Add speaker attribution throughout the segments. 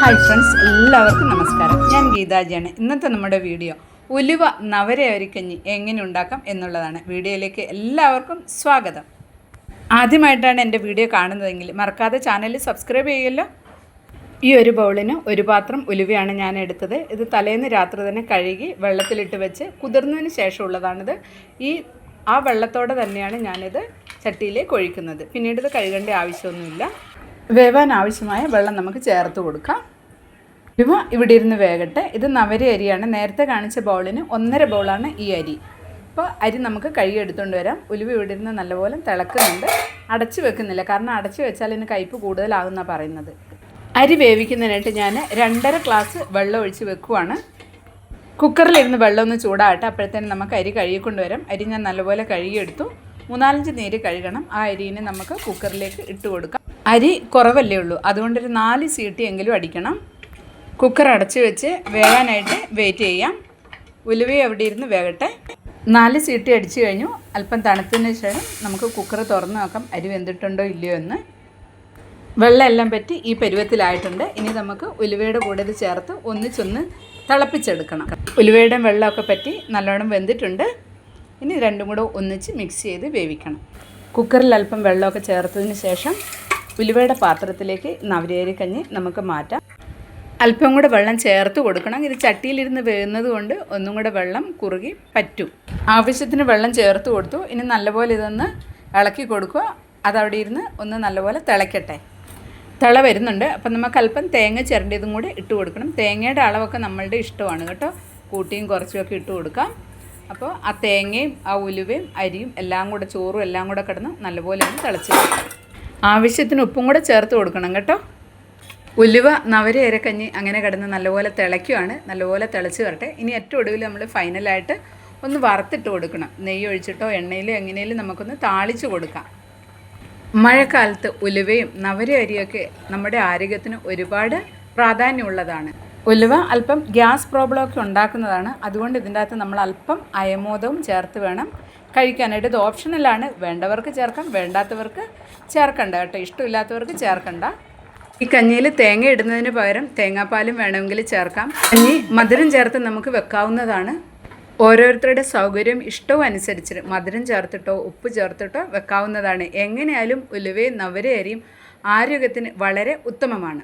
Speaker 1: Hi friends എല്ലാവർക്കും നമസ്കാരം. ഞാൻ ഗീതാജിയാണ്. ഇന്നത്തെ നമ്മുടെ വീഡിയോ ഉലുവ നവര അരിക്കഞ്ഞി എങ്ങനെ ഉണ്ടാക്കാം എന്നുള്ളതാണ്. വീഡിയോയിലേക്ക് എല്ലാവർക്കും സ്വാഗതം. ആദ്യമായിട്ടാണ് എന്റെ വീഡിയോ കാണുന്നതെങ്കിൽ മറക്കാതെ ചാനൽ സബ്സ്ക്രൈബ് ചെയ്യുമല്ലോ. ഈ ഒരു ബൗളിന് ഒരു പാത്രം ഉലുവയാണ് ഞാൻ എടുത്തത്. ഇത് തലേന്ന് രാത്രി തന്നെ കഴുകി വെള്ളത്തിലിട്ട് വെച്ച് കുതിർന്നതിന് ശേഷമുള്ളതാണിത്. ഈ ആ വെള്ളത്തോടെ തന്നെയാണ് ഞാനിത് ചട്ടിയിലേക്ക് ഒഴിക്കുന്നത്. പിന്നീട് ഇത് കഴുകേണ്ട ആവശ്യമൊന്നുമില്ല. വേവാൻ ആവശ്യമായ വെള്ളം നമുക്ക് ചേർത്ത് കൊടുക്കാം. ഇവ ഇവിടെ ഇരുന്ന് വേകട്ടെ. ഇത് നവരി അരിയാണ്. നേരത്തെ കാണിച്ച ബൗളിന് ഒന്നര ബൗളാണ് ഈ അരി. അപ്പോൾ അരി നമുക്ക് കഴുകിയെടുത്തുകൊണ്ട് വരാം. ഉലുവ ഇവിടെ ഇരുന്ന് നല്ലപോലെ തിളക്കുന്നുണ്ട്. അടച്ചു വെക്കുന്നില്ല. കാരണം അടച്ചു വെച്ചാൽ ഇതിന് കയ്പ്പ് കൂടുതലാകുമെന്നാണ് പറയുന്നത്. അരി വേവിക്കുന്നതിനായിട്ട് ഞാൻ രണ്ടര ഗ്ലാസ് വെള്ളം ഒഴിച്ച് വെക്കുവാണ്. കുക്കറിലിരുന്ന് വെള്ളം ഒന്ന് ചൂടാകട്ടെ. അപ്പോഴത്തേനും നമുക്ക് അരി കഴുകിക്കൊണ്ട് വരാം. അരി ഞാൻ നല്ലപോലെ കഴുകിയെടുത്തു. മൂന്നാലഞ്ച് നീര് കഴുകണം. ആ അരിനെ നമുക്ക് കുക്കറിലേക്ക് ഇട്ട് കൊടുക്കാം. അരി കുറവല്ലേ ഉള്ളൂ. അതുകൊണ്ടൊരു നാല് സീട്ടി എങ്കിലും അടിക്കണം. കുക്കർ അടച്ച് വെച്ച് വേകാനായിട്ട് വെയിറ്റ് ചെയ്യാം. ഉലുവ എവിടെ ഇരുന്ന് വേകട്ടെ. നാല് സീട്ടി അടിച്ചു കഴിഞ്ഞു. അല്പം തണുത്തതിന് ശേഷം നമുക്ക് കുക്കർ തുറന്ന് നോക്കാം. അരി വെന്തിട്ടുണ്ടോ ഇല്ലയോ എന്ന്. വെള്ളമെല്ലാം പറ്റി ഈ പരുവത്തിലായിട്ടുണ്ട്. ഇനി നമുക്ക് ഉലുവയുടെ കൂടെ ഇത് ചേർത്ത് ഒന്നിച്ചൊന്ന് തിളപ്പിച്ചെടുക്കണം. ഉലുവയുടെ വെള്ളമൊക്കെ പറ്റി നല്ലോണം വെന്തിട്ടുണ്ട്. ഇനി രണ്ടും കൂടെ ഒന്നിച്ച് മിക്സ് ചെയ്ത് വേവിക്കണം. കുക്കറിൽ അല്പം വെള്ളമൊക്കെ ചേർത്തതിന് ശേഷം ഉലുവയുടെ പാത്രത്തിലേക്ക് നവരേരിക്കഞ്ഞ് കഞ്ഞി നമുക്ക് മാറ്റാം. അല്പം കൂടെ വെള്ളം ചേർത്ത് കൊടുക്കണം. ഇത് ചട്ടിയിലിരുന്ന് വേകുന്നത് കൊണ്ട് ഒന്നും കൂടെ വെള്ളം കുറുകി പറ്റും. ആവശ്യത്തിന് വെള്ളം ചേർത്ത് കൊടുത്തു. ഇനി നല്ലപോലെ ഇതൊന്ന് ഇളക്കി കൊടുക്കുക. അതവിടെ ഇരുന്ന് ഒന്ന് നല്ലപോലെ തിളയ്ക്കട്ടെ തിള വരുന്നുണ്ട്. അപ്പം നമുക്ക് അല്പം തേങ്ങ ചിരണ്ടിയതും കൂടി ഇട്ട് കൊടുക്കണം. തേങ്ങയുടെ അളവൊക്കെ നമ്മളുടെ ഇഷ്ടമാണ് കേട്ടോ. കൂട്ടിയും കുറച്ചുമൊക്കെ ഇട്ട് കൊടുക്കാം. അപ്പോൾ ആ തേങ്ങയും ആ ഉലുവയും അരിയും എല്ലാം കൂടെ ചോറും എല്ലാം കൂടെ കിടന്ന് നല്ലപോലെ ഒന്ന് തിളച്ച്. ആവശ്യത്തിന് ഉപ്പും കൂടെ ചേർത്ത് കൊടുക്കണം കേട്ടോ. ഉലുവ നവര ഇരക്കഞ്ഞി അങ്ങനെ കിടന്ന് നല്ലപോലെ തിളയ്ക്കുവാണ്. നല്ലപോലെ തിളച്ച് വരട്ടെ. ഇനി ഏറ്റവും ഒടുവിൽ നമ്മൾ ഫൈനലായിട്ട് ഒന്ന് വറുത്തിട്ട് കൊടുക്കണം. നെയ്യ് ഒഴിച്ചിട്ടോ എണ്ണയിലോ എങ്ങനെയും നമുക്കൊന്ന് താളിച്ച് കൊടുക്കാം. മഴക്കാലത്ത് ഉലുവയും നവര അരിയൊക്കെ നമ്മുടെ ആരോഗ്യത്തിന് ഒരുപാട് പ്രാധാന്യമുള്ളതാണ്. ഉലുവ അല്പം ഗ്യാസ് പ്രോബ്ലം ഒക്കെ ഉണ്ടാക്കുന്നതാണ്. അതുകൊണ്ട് ഇതിന്റെ അകത്ത് നമ്മൾ അല്പം അയമോദവും ചേർത്ത് വേണം. കഴിക്കാനായിട്ട് ഇത് ഓപ്ഷണലാണ് വേണ്ടവർക്ക് ചേർക്കാം വേണ്ടാത്തവർക്ക് ചേർക്കണ്ട കേട്ടോ. ഇഷ്ടമില്ലാത്തവർക്ക് ചേർക്കണ്ട. ഈ കഞ്ഞിയിൽ തേങ്ങ ഇടുന്നതിന് പകരം തേങ്ങാപ്പാലും വേണമെങ്കിൽ ചേർക്കാം. കഞ്ഞി മധുരം ചേർത്ത് നമുക്ക് വെക്കാവുന്നതാണ്. ഓരോരുത്തരുടെ സൗകര്യം ഇഷ്ടവും അനുസരിച്ച് മധുരം ചേർത്തിട്ടോ ഉപ്പ് ചേർത്തിട്ടോ വെക്കാവുന്നതാണ്. എങ്ങനെയാലും ഉലുവയും നവരയരിയും ആരോഗ്യത്തിന് വളരെ ഉത്തമമാണ്.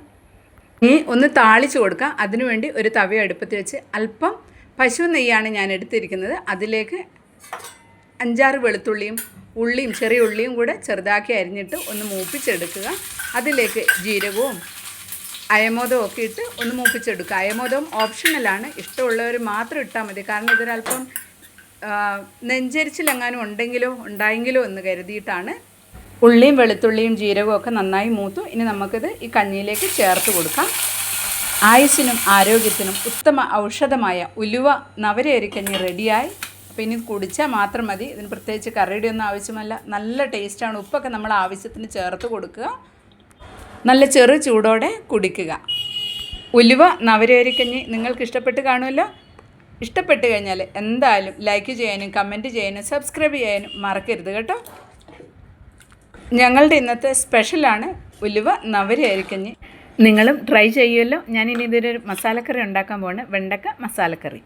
Speaker 1: ഇനി ഒന്ന് താളിച്ച് കൊടുക്കാം. അതിനുവേണ്ടി ഒരു തവി അടുപ്പത്ത് വെച്ച് അല്പം പശു നെയ്യാണ് ഞാൻ എടുത്തിരിക്കുന്നത്. അതിലേക്ക് അഞ്ചാറ് വെളുത്തുള്ളിയും ഉള്ളിയും ചെറിയ ഉള്ളിയും കൂടെ ചെറുതാക്കി അരിഞ്ഞിട്ട് ഒന്ന് മൂപ്പിച്ചെടുക്കുക. അതിലേക്ക് ജീരകവും അയമോദവും ഒക്കെ ഇട്ട് ഒന്ന് മൂപ്പിച്ചെടുക്കുക. അയമോദവും ഓപ്ഷണലാണ് ഇഷ്ടമുള്ളവർ മാത്രം ഇട്ടാൽ മതി. കാരണം ഇതൊരല്പം നെഞ്ചരിച്ചിലെങ്ങാനും ഉണ്ടെങ്കിലോ ഉണ്ടായെങ്കിലോ എന്ന് കരുതിയിട്ടാണ് ഉള്ളിയും വെളുത്തുള്ളിയും ജീരകവും ഒക്കെ നന്നായി മൂത്തു. ഇനി നമുക്കിത് ഈ കഞ്ഞിയിലേക്ക് ചേർത്ത് കൊടുക്കാം. ആയുസ്സിനും ആരോഗ്യത്തിനും ഉത്തമ ഔഷധമായ ഉലുവ നവരയരിക്കഞ്ഞി റെഡിയായി. അപ്പോൾ ഇനി കുടിച്ചാൽ മാത്രം മതി. ഇതിന് പ്രത്യേകിച്ച് കറിയുടെ ഒന്നും ആവശ്യമല്ല. നല്ല ടേസ്റ്റാണ്. ഉപ്പൊക്കെ നമ്മൾ ആവശ്യത്തിന് ചേർത്ത് കൊടുക്കുക. നല്ല ചെറു ചൂടോടെ കുടിക്കുക. ഉലുവ നവരേരിക്കഞ്ഞി നിങ്ങൾക്ക് ഇഷ്ടപ്പെട്ട് കാണുമല്ലോ? ഇഷ്ടപ്പെട്ട് കഴിഞ്ഞാൽ എന്തായാലും ലൈക്ക് ചെയ്യാനും കമന്റ് ചെയ്യാനും സബ്സ്ക്രൈബ് ചെയ്യാനും മറക്കരുത് കേട്ടോ. ഞങ്ങളുടെ ഇന്നത്തെ സ്പെഷ്യലാണ് ഉലുവ നവരേരിക്കഞ്ഞി. നിങ്ങളും ട്രൈ ചെയ്യുമല്ലോ. ഞാൻ ഇനി ഇതൊരു മസാലക്കറി ഉണ്ടാക്കാൻ പോവാണ്. വെണ്ടക്ക മസാലക്കറി.